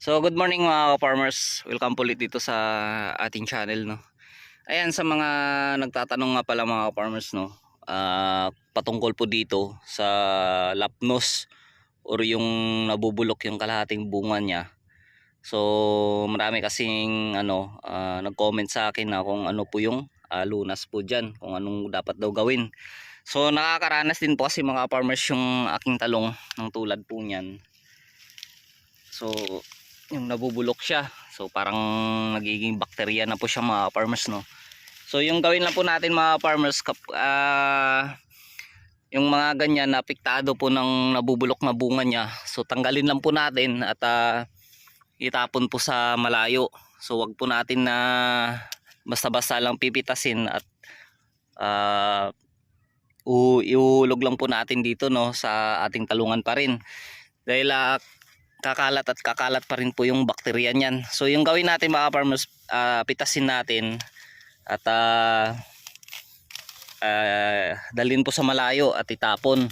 So good morning mga farmers. Welcome po ulit dito sa ating channel no. Ayan sa mga nagtatanong nga pala mga farmers no. ah, patungkol po dito sa lapnos or yung nabubulok yung kalahating bunga niya. So marami kasing ano ah, nag-comment sa akin na kung ano po yung ah, lunas po diyan, kung anong dapat daw gawin. So nakakaranas din po kasi mga farmers yung aking talong ng tulad po niyan. So yung nabubulok siya. So parang nagiging bakterya na po siya mga farmers no. So yung gawin lang po natin mga farmers kap ah, yung mga ganyan na apektado po ng nabubulok na bunga niya. So tanggalin lang po natin at ah, itapon po sa malayo. So wag po natin na basta-basta lang pipitasin at ah, u- iulog lang po natin dito no sa ating talungan pa rin. Dahil ah, kakalat at kakalat pa rin po yung bakterya niyan. So yung gawin natin mga farmers, ah, pitasin natin at ah, ah, dalhin po sa malayo at itapon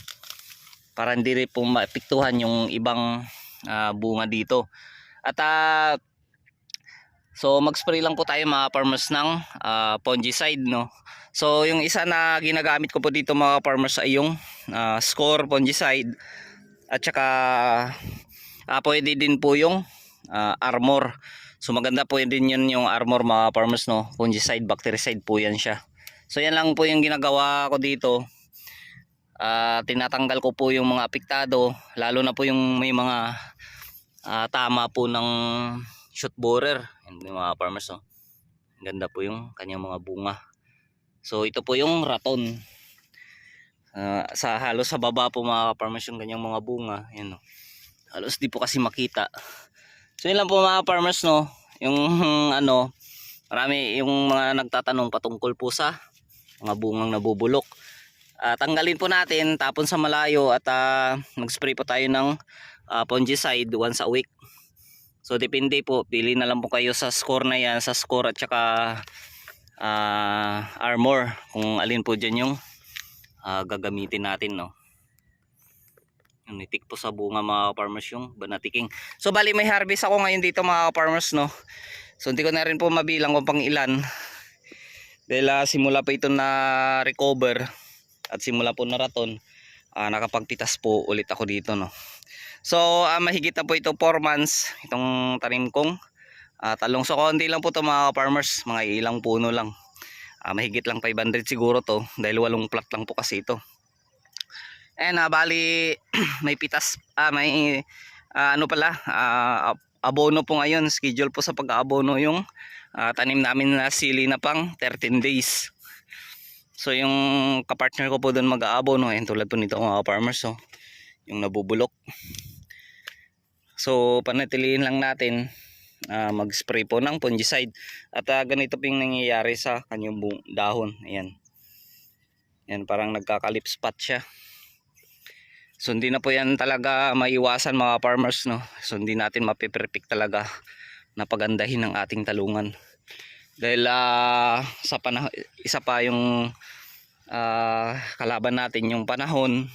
para hindi rin po maapektuhan yung ibang ah, bunga dito. At ah, so mag-spray lang po tayo mga farmers ng ah, fungicide no. So yung isa na ginagamit ko po dito mga farmers ay yung ah, score fungicide at saka Ah, pwede din po yung ah, armor. So maganda po din yun yung armor mga farmers no. Fungicide, bactericide po yan siya. So yan lang po yung ginagawa ko dito. Ah, tinatanggal ko po yung mga apektado, lalo na po yung may mga ah, tama po ng shoot borer. Yung mga farmers no. Ganda po yung kanyang mga bunga. So ito po yung raton. Ah, sa halos sa baba po mga farmers yung kanyang mga bunga. Yan no halos di po kasi makita. So yun lang po mga farmers no? Yung ano marami yung mga nagtatanong patungkol po sa mga bungang nabubulok. Ah, tanggalin po natin tapon sa malayo at ah, mag-spray po tayo ng ah, fungicide once a week. So depende po. Pili na lang po kayo sa score na yan sa score at saka ah, armor kung alin po dyan yung ah, gagamitin natin no yung nitik po sa bunga mga farmers yung banatiking. So bali may harvest ako ngayon dito mga farmers no. So hindi ko na rin po mabilang kung pang ilan. Dahil ah, simula pa ito na recover at simula po na raton, ah, nakapagpitas po ulit ako dito no. So ah, mahigit na po ito 4 months itong tanim kong ah, talong. So konti lang po to mga farmers, mga ilang puno lang. Ah, mahigit lang 500 siguro to dahil walong plot lang po kasi ito. And ah, bali may pitas ah, may ah, ano pala ah, ab- abono po ngayon. Schedule po sa pag-aabono yung ah, tanim namin na sili na pang 13 days. So yung kapartner ko po doon mag-aabono ayun tulad po nito mga farmers so yung nabubulok. So panatilihin lang natin ah, mag-spray po ng fungicide. At ah, ganito po yung nangyayari sa kanyang dahon. Ayan. Yan parang nagkakalip spot siya So hindi na po yan talaga maiwasan mga farmers no. So hindi natin mapiperfect talaga na pagandahin ng ating talungan. Dahil ah, sa panahon isa pa yung ah, kalaban natin yung panahon,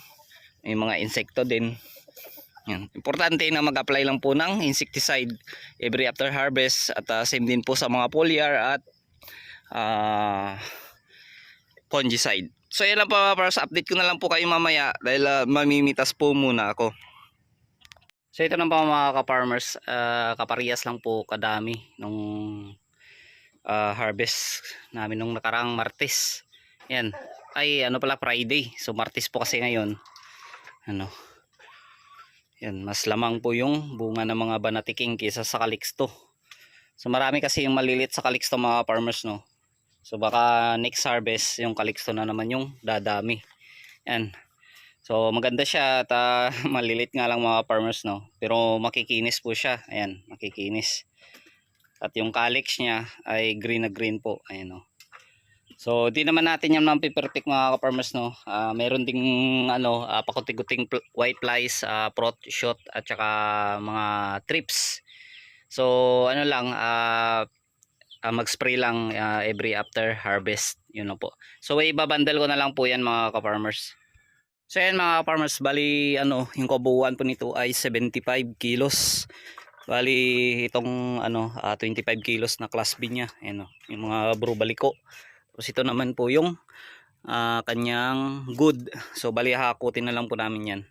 may mga insekto din. Yan. Importante na mag-apply lang po ng insecticide every after harvest at ah, same din po sa mga foliar at ah, fungicide. So yan lang po mga farmers, update ko na lang po kayo mamaya dahil ah, mamimitas po muna ako. So ito na po mga ka-farmers, ah, kaparehas lang po kadami nung ah, harvest namin nung nakaraang Martes. Yan, ay ano pala Friday. So Martes po kasi ngayon. Ano? Yan, mas lamang po yung bunga ng mga banatiking kaysa sa kaliksto. So marami kasi yung malilit sa kaliksto mga farmers no. So baka next harvest yung kaliksto na naman yung dadami. Yan. So maganda siya at ah, malilit nga lang mga farmers no. Pero makikinis po siya. Ayan, makikinis. At yung calyx niya ay green na green po. Ayan no. So di naman natin yan mampiperfect mga farmers no. Ah, meron ding ano, uh, pakuti-kuting pl- white flies, ah, prot shot at saka mga trips. So ano lang ah ah, mag-spray lang ah, every after harvest yun na po so ibabandal ko na lang po yan mga ka-farmers so yan mga ka-farmers bali ano yung kabuuan po nito ay 75 kilos Bali itong ano ah, 25 kilos na class B niya, ayan oh, yung mga brubaliko. Tapos ito naman po yung ah, kanyang good. So bali hakutin na lang po namin 'yan.